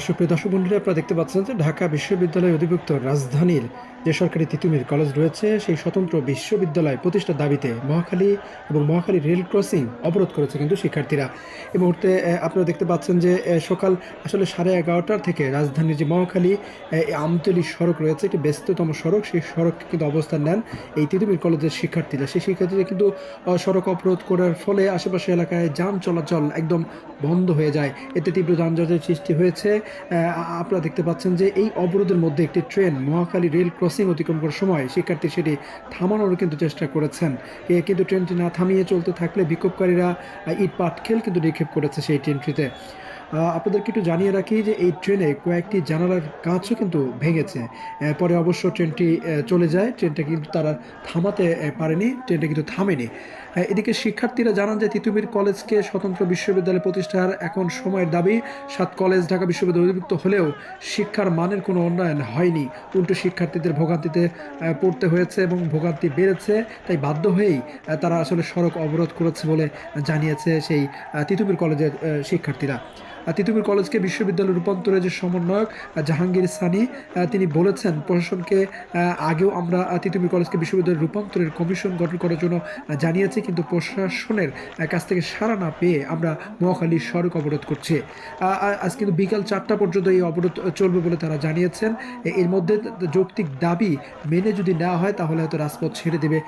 সুপ্রিয় দর্শক বন্ধুরা আপনারা দেখতে পাচ্ছেন যে ঢাকা বিশ্ববিদ্যালয় অধিভুক্ত রাজধানীর যে সরকারি তিতুমির কলেজ রয়েছে, সেই স্বতন্ত্র বিশ্ববিদ্যালয় প্রতিষ্ঠার দাবিতে মহাখালী এবং মহাখালী রেল ক্রসিং অবরোধ করেছে কিন্তু শিক্ষার্থীরা। এই মুহূর্তে আপনারা দেখতে পাচ্ছেন যে সকাল আসলে সাড়ে এগারোটার থেকে রাজধানীর যে মহাখালী আমতলী সড়ক রয়েছে, একটি ব্যস্ততম সড়ক, সেই সড়ক কিন্তু অবস্থান নেন এই তিতুমির কলেজের শিক্ষার্থীরা। সেই শিক্ষার্থীরা কিন্তু সড়ক অবরোধ করার ফলে আশেপাশে এলাকায় যান চলাচল একদম বন্ধ হয়ে যায়। এতে তীব্র যানজটের সৃষ্টি হয়েছে। আপনারা দেখতে পাচ্ছেন যে, এই অবরোধের মধ্যে একটি ট্রেন মহাখালী রেল ক্রসিং অতিক্রম করার সময় শিক্ষার্থী সেটি থামানোর কিন্তু চেষ্টা করেছেন। কিন্তু ট্রেনটি না থামিয়ে চলতে থাকলে বিক্ষোভকারীরা ইট পাটখেল কিন্তু নিক্ষেপ করেছে সেই ট্রেনটিতে। আপনাদেরকে একটু জানিয়ে রাখি যে এই ট্রেনে কয়েকটি জানালার কাঁচও কিন্তু ভেঙেছে। পরে অবশ্য ট্রেনটি চলে যায়। ট্রেনটা কিন্তু তারা থামাতে পারেনি। ট্রেনটা কিন্তু থামেনি। এদিকে শিক্ষার্থীরা জানান যে তিতুমির কলেজকে স্বতন্ত্র বিশ্ববিদ্যালয় প্রতিষ্ঠার এখন সময়ের দাবি। সাত কলেজ ঢাকা বিশ্ববিদ্যালয় অধিভুক্ত হলেও শিক্ষার মানের কোনো উন্নয়ন হয়নি। উল্টো শিক্ষার্থীদের ভোগান্তিতে পড়তে হয়েছে এবং ভোগান্তি বেড়েছে, তাই বাধ্য হয়েই তারা আসলে সড়ক অবরোধ করেছে বলে জানিয়েছে সেই তিতুমির কলেজের শিক্ষার্থীরা। তিতুমির কলেজকে বিশ্ববিদ্যালয় রূপান্তরের যে সমন্বয়ক জাহাঙ্গীর সানি তিনি বলেছেন, প্রশাসনকে আগেও আমরা তিতুমির কলেজকে বিশ্ববিদ্যালয় রূপান্তরের কমিশন গঠন করার জন্য জানিয়েছি কিন্তু প্রশাসনের কাছ থেকে সাড়া না পেয়ে আমরা মহাখালী সড়ক অবরোধ করছি। আজ কিন্তু বিকাল চারটা পর্যন্ত এই অবরোধ চলবে বলে তারা জানিয়েছেন। এর মধ্যে যৌক্তিক দাবি মেনে যদি নেওয়া হয় তাহলে হয়তো রাজপথ ছেড়ে দেবে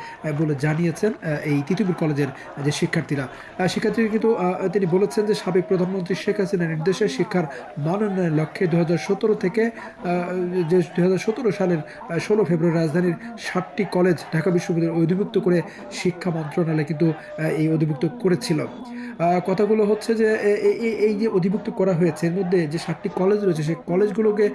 বলে জানিয়েছেন এই তিতুমির কলেজের যে শিক্ষার্থীরা। শিক্ষার্থীরা কিন্তু তিনি বলেছেন যে সাবেক প্রধানমন্ত্রী শেখ হাসিনার নির্দেশে শিক্ষার মান উন্নয়নের লক্ষ্যে দু হাজার সতেরো থেকে যে দু হাজার সতেরো সালের ষোলো ফেব্রুয়ারি রাজধানীর ষাটটি কলেজ ঢাকা বিশ্ববিদ্যালয় অধিভুক্ত করে শিক্ষা মন্ত্রণালয় কিন্তু এই অধিভুক্ত করেছিল। কথাগুলো হচ্ছে যে এই যে অধিভুক্ত করা হয়েছে, এর মধ্যে যে সাতটি কলেজ রয়েছে, সেই কলেজগুলোকে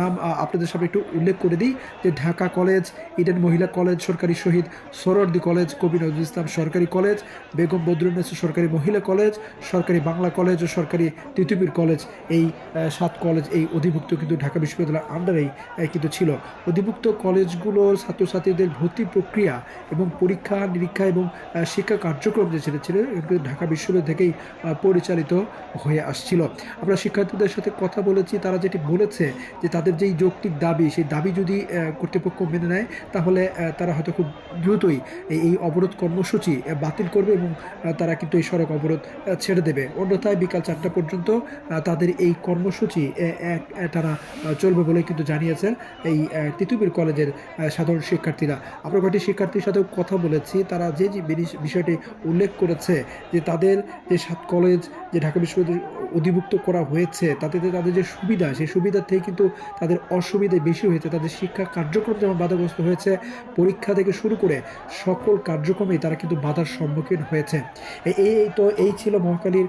নাম আপনাদের সামনে একটু উল্লেখ করে দিই। যে ঢাকা কলেজ ইডেন মহিলা কলেজ সরকারি শহীদ সোহরাওয়ার্দী কলেজ কবি নজরুল ইসলাম সরকারি কলেজ বেগম বদরুন্নেসা সরকারি মহিলা কলেজ সরকারি বাংলা কলেজ ও সরকারি তিতুমির কলেজ এই সাত কলেজ এই অধিভুক্ত কিন্তু ঢাকা বিশ্ববিদ্যালয়ের আন্ডারেই কিন্তু ছিল। অধিভুক্ত কলেজগুলোর ছাত্রছাত্রীদের ভর্তি প্রক্রিয়া এবং পরীক্ষা, নিরীক্ষা এবং শিক্ষা কার্যক্রম যে ছিল ছিল ঢাকা বিশ্ববিদ্যালয় থেকেই পরিচালিত হয়ে আসছিল। আমরা শিক্ষার্থীদের সাথে কথা বলেছি, তারা যেটি বলেছে যে তাদের যেই যৌক্তিক দাবি, সেই দাবি যদি কর্তৃপক্ষ মেনে নেয়, তাহলে তারা হয়তো খুব দ্রুতই এই অবরোধ কর্মসূচি বাতিল করবে এবং তারা কিন্তু এই সড়ক অবরোধ ছেড়ে দেবে। অন্যথায় বিকাল চারটা পর্যন্ত তাদের এই কর্মসূচি তারা চলবে বলে কিন্তু জানিয়েছেন এই তিতুবির কলেজের সাধারণ শিক্ষার্থীরা। আমরা কয়েকটি শিক্ষার্থীর সাথেও কথা বলেছি, তারা যে যে বিষয়টি উল্লেখ করেছে যে তাদের যে সাত কলেজ যে ঢাকা বিশ্ববিদ্যালয় অধিভুক্ত করা হয়েছে তাতে তাদের যে সুবিধা সেই সুবিধার থেকে কিন্তু তাদের অসুবিধে বেশি হয়েছে। তাদের শিক্ষা কার্যক্রম যেমন বাধাগ্রস্ত হয়েছে পরীক্ষা থেকে শুরু করে সকল কার্যক্রমেই তারা কিন্তু বাধার সম্মুখীন হয়েছে। এই তো এই ছিল মহাকালীর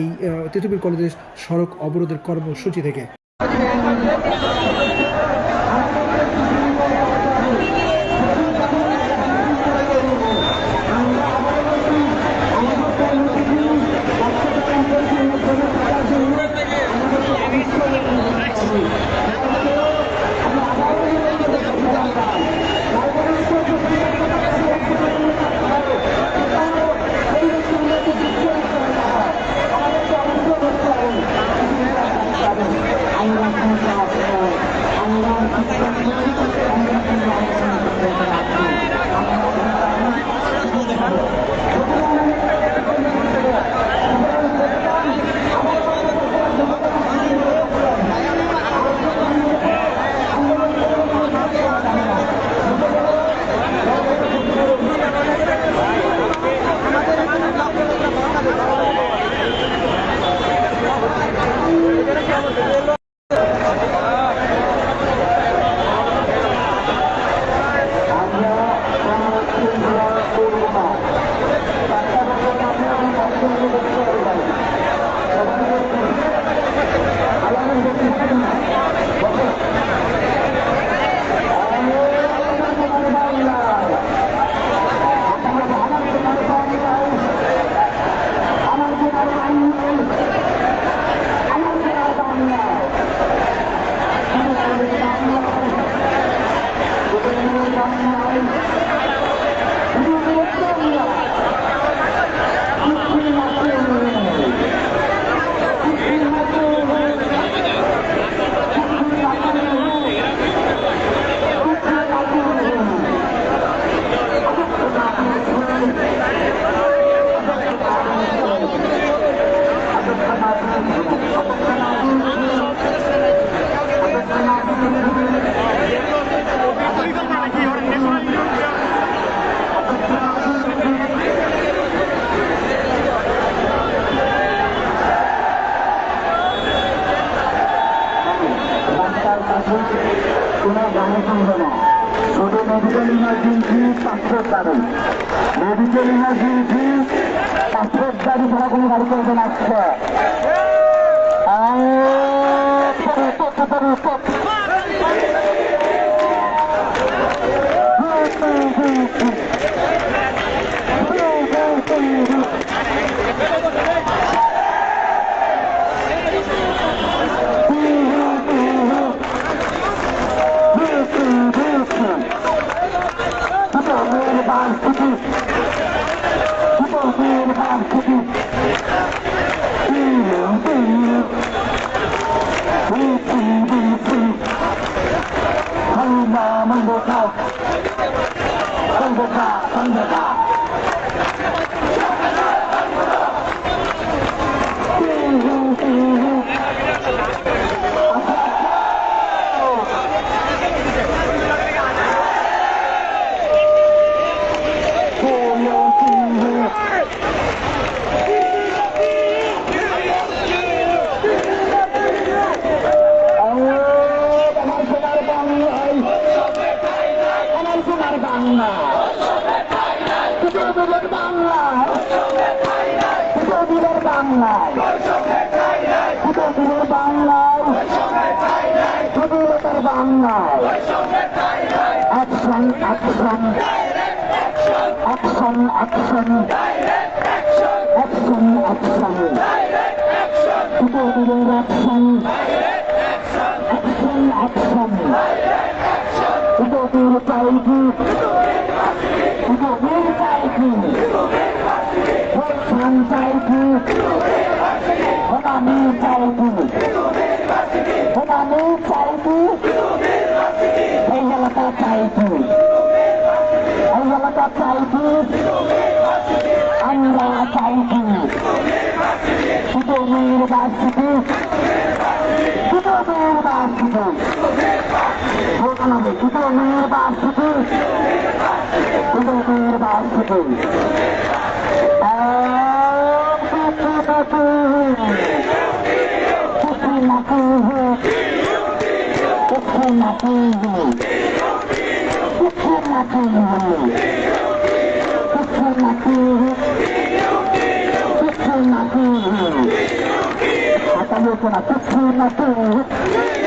এই আহ, তিতুমির কলেজের সড়ক অবরোধের কর্মসূচি থেকে। কোনো জনসংঘ না শুধু মেডিকেল ইমার্জেন্সি পাসপোর্ট দাবি মেডিকেল ইমার্জেন্সি পাসপোর্ট আসছে Catarina. চলবে না আজকে আমার বাংলায় পৃথিবীর বাংলায় পৃথিবীর বাংলায় action action action action action action পৃথিবীর action action, action. Ito duro Manami tayo. Manami tayo. Ay halata tayo. Ay halata tayo. Anda tayo. Ito university. Ito university. Bukan lagi. Ito university. Ito university. Ah, my pain to me? Who took my pain to me? Who took my pain to me? Who took my pain to me? Hasta yo con la testa en la torre.